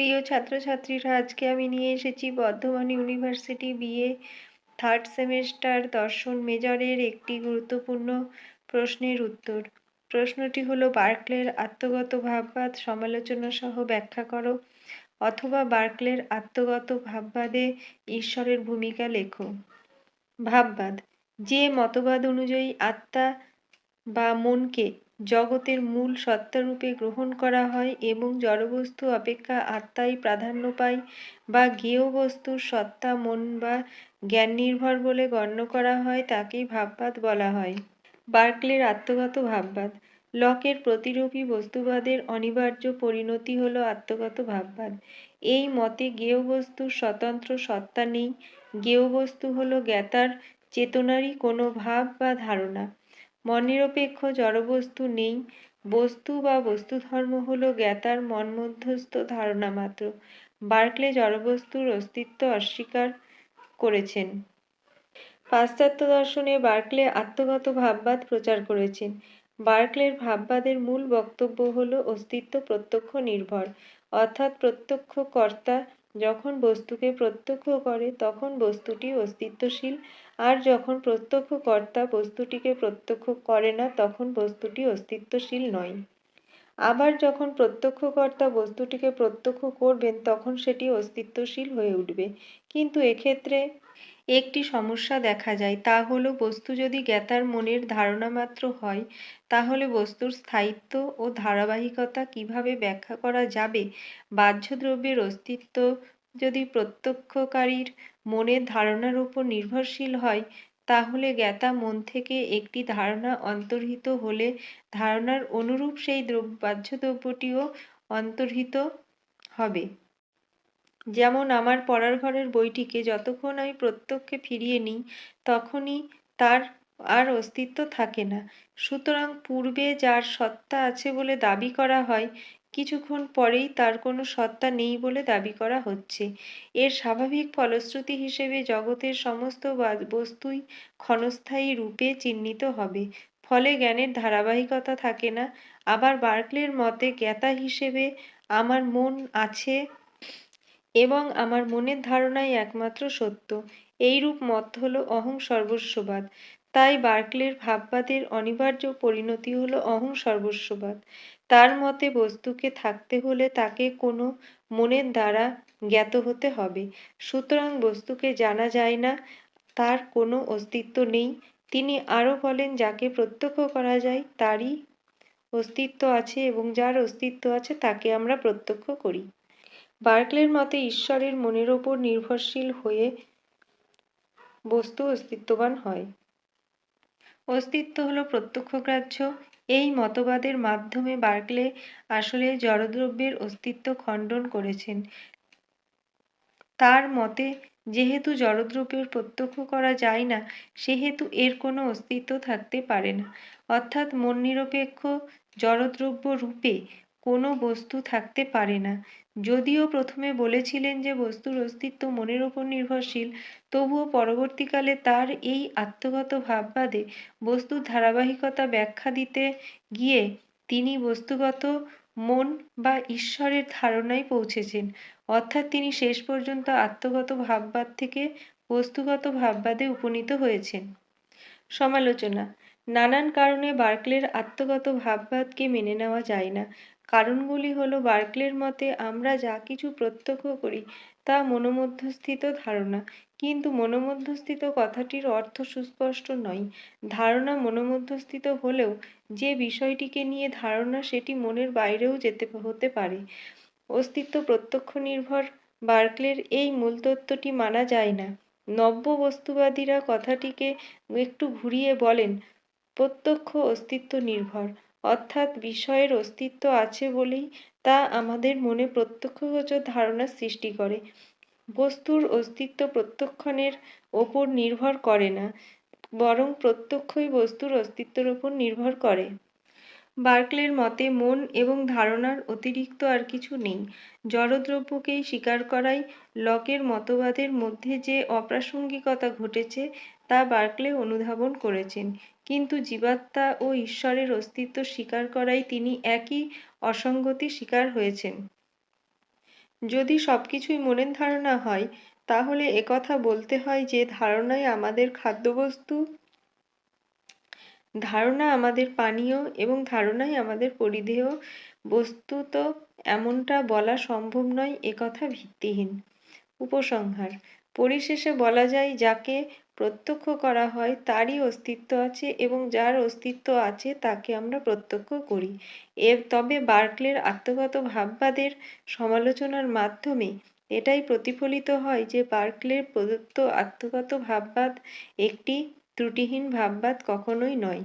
প্রিয় ছাত্রছাত্রীরা, আজকে আমি নিয়ে এসেছি Bardhaman university BA third semester দর্শন মেজরের একটি গুরুত্বপূর্ণ প্রশ্নের উত্তর। প্রশ্নটি হলো, বার্কলের আত্মগত ভাববাদ সমালোচনা সহ ব্যাখ্যা করো, অথবা বার্কলের আত্মগত ভাববাদে ঈশ্বরের ভূমিকা লেখো। ভাববাদ, যে মতবাদ অনুযায়ী আত্মা বা মনকে জগতের মূল সত্তারূপে গ্রহণ করা হয় এবং জড়বস্তু অপেক্ষা আত্মাই প্রাধান্য পায় বা জ্ঞেয় বস্তুর সত্তা, মন বা জ্ঞান নির্ভর বলে গণ্য করা হয় তাকেই ভাববাদ বলা হয়। বার্কলের আত্মগত ভাববাদ। লকের প্রতিরূপী বস্তুবাদের অনিবার্য পরিণতি হল আত্মগত ভাববাদ। এই মতে জ্ঞেয় বস্তুর স্বতন্ত্র সত্তা নেই। জ্ঞেয় বস্তু হল জ্ঞাতার চেতনারই কোনো ভাব বা ধারণা। মননিরপেক্ষ জড়বস্তু নেই। বস্তু বা বস্তুধর্ম হল জ্ঞাতার মনমধ্যস্থ ধারণা মাত্র। বার্কলে জড়বস্তুর অস্তিত্ব অস্বীকার করেছেন। পাশ্চাত্য দর্শনে বার্কলে আত্মগত ভাববাদ প্রচার করেছেন। বার্কলের ভাববাদের মূল বক্তব্য হল অস্তিত্ব প্রত্যক্ষ নির্ভর, অর্থাৎ প্রত্যক্ষ কর্তা যখন বস্তুকে প্রত্যক্ষ করে, তখন বস্তুটি অস্তিত্বশীল। আর যখন প্রত্যক্ষকর্তা বস্তুটিকে প্রত্যক্ষ করে না, তখন বস্তুটি অস্তিত্বশীল নয়। আবার যখন প্রত্যক্ষকর্তা বস্তুটিকে প্রত্যক্ষ করবেন, তখন সেটি অস্তিত্বশীল হয়ে উঠবে। কিন্তু এক্ষেত্রে একটি সমস্যা দেখা যায়, তা হলো বস্তু যদি জ্ঞাতার মনের ধারণা মাত্র হয়, তাহলে বস্তুর স্থায়িত্ব ও ধারাবাহিকতা কীভাবে ব্যাখ্যা করা যাবে? বাহ্য দ্রব্যের অস্তিত্ব যদি প্রত্যক্ষকারীর মনের ধারণার উপর নির্ভরশীল হয়, তাহলে জ্ঞাতা মন থেকে একটি ধারণা অন্তর্হিত হলে ধারণার অনুরূপ সেই বাহ্য দ্রব্যটিও অন্তর্হিত হবে। যেমন আমার পড়ার ঘরের বইটিকে যতক্ষণ আমি প্রত্যক্ষে ফিরিয়ে নিই, তখনই তার আর অস্তিত্ব থাকে না। সুতরাং পূর্বে যার সত্তা আছে বলে দাবি করা হয়, কিছুক্ষণ পরেই তার কোনো সত্তা নেই বলে দাবি করা হচ্ছে। এর স্বাভাবিক ফলশ্রুতি হিসেবে জগতের সমস্ত বস্তুই ক্ষণস্থায়ী রূপে চিহ্নিত হবে। ফলে জ্ঞানের ধারাবাহিকতা থাকে না। আবার বার্কলের মতে, জ্ঞাতা হিসেবে আমার মন আছে এবং আমার মনের ধারণাই একমাত্র সত্য। এইরূপ মত হল অহং সর্বস্ববাদ। তাই বার্কলের ভাববাদের অনিবার্য পরিণতি হল অহং সর্বস্ববাদ। তার মতে বস্তুকে থাকতে হলে তাকে কোনো মনের দ্বারা জ্ঞাত হতে হবে। সুতরাং বস্তুকে জানা যায় না, তার কোনো অস্তিত্ব নেই। তিনি আরও বলেন, যাকে প্রত্যক্ষ করা যায়, তারই অস্তিত্ব আছে এবং যার অস্তিত্ব আছে তাকে আমরা প্রত্যক্ষ করি। বার্কলের মতে ঈশ্বরের মনের ওপর নির্ভরশীল হয়ে বস্তু অস্তিত্ববান হয়। অস্তিত্ব হলো প্রত্যক্ষগ্রাহ্য এই মতবাদের মাধ্যমে বার্কলে আসলে জড়দ্রব্যের অস্তিত্ব খণ্ডন করেছেন। তার মতে, যেহেতু জড়দ্রব্যের প্রত্যক্ষ করা যায় না, সেহেতু এর কোনো অস্তিত্ব থাকতে পারে না। অর্থাৎ মন নিরপেক্ষ জড়দ্রব্য রূপে কোনো বস্তু থাকতে পারে না। যদিও প্রথমে বলেছিলেন যে বস্তুর অস্তিত্ব মনের ওপর নির্ভরশীল, তবুও পরবর্তীকালে তার এই আত্মগত ভাববাদে বস্তুর ধারাবাহিকতা ব্যাখ্যা দিতে গিয়ে তিনি বস্তুগত মন বা ঈশ্বরের ধারণায় পৌঁছেছেন। অর্থাৎ তিনি শেষ পর্যন্ত আত্মগত ভাববাদ থেকে বস্তুগত ভাববাদে উপনীত হয়েছেন। সমালোচনা। নানান কারণে বার্কলের আত্মগত ভাববাদকে মেনে নেওয়া যায় না। কারণগুলি হলো বার্কলের মতে, আমরা যা কিছু প্রত্যক্ষ করি তা মনোমধ্যস্থিত ধারণা। কিন্তু মনোমধ্যস্থিত কথাটির অর্থ সুস্পষ্ট নয়। ধারণা মনোমধ্যস্থিত হলেও যে বিষয়টিকে নিয়ে ধারণা সেটি মনের বাইরেও যেতে হতে পারে। অস্তিত্ব প্রত্যক্ষ নির্ভর, বার্কলের এই মূল তত্ত্বটি মানা যায় না। নব্য বস্তুবাদীরা কথাটিকে একটু ঘুরিয়ে বলেন, প্রত্যক্ষ অস্তিত্ব নির্ভর। অর্থাৎ বিষয়ের অস্তিত্ব আছে বলেই তা আমাদের মনে প্রত্যক্ষগোচর ধারণার সৃষ্টি করে। বস্তুর অস্তিত্ব প্রত্যক্ষণের ওপর নির্ভর করে না, বরং প্রত্যক্ষই বস্তুর অস্তিত্বের ওপর নির্ভর করে। বার্কলের মতে, মন এবং ধারণার অতিরিক্ত আর কিছু নেই। জড়দ্রব্যকেই স্বীকার করাই লকের মতবাদের মধ্যে যে অপ্রাসঙ্গিকতা ঘটেছে, তা বার্কলে অনুধাবন করেছেন। কিন্তু জীবাত্মা ও ঈশ্বরের অস্তিত্ব স্বীকার করাই তিনি একই অসঙ্গতি শিকার হয়েছেন। যদি সবকিছুই মনের ধারণা হয়, তাহলে একথা বলতে হয় যে ধারণাই আমাদের খাদ্যবস্তু, ধারণা আমাদের পানীয় এবং ধারণাই আমাদের পরিধেয় বস্তুত এমনটা বলা সম্ভব নয় একথা ভিত্তিহীন। উপসংহার, পরিশেষে বলা যায়, যাকে প্রত্যক্ষ করা হয়, তারই অস্তিত্ব আছে এবং যার অস্তিত্ব আছে তাকে আমরা প্রত্যক্ষ করি। এর তবে বার্কলের আত্মগত ভাববাদের সমালোচনার মাধ্যমে এটাই প্রতিফলিত হয় যে বার্কলের প্রদত্ত আত্মগত ভাববাদ একটি ত্রুটিহীন ভাববাদ কখনোই নয়।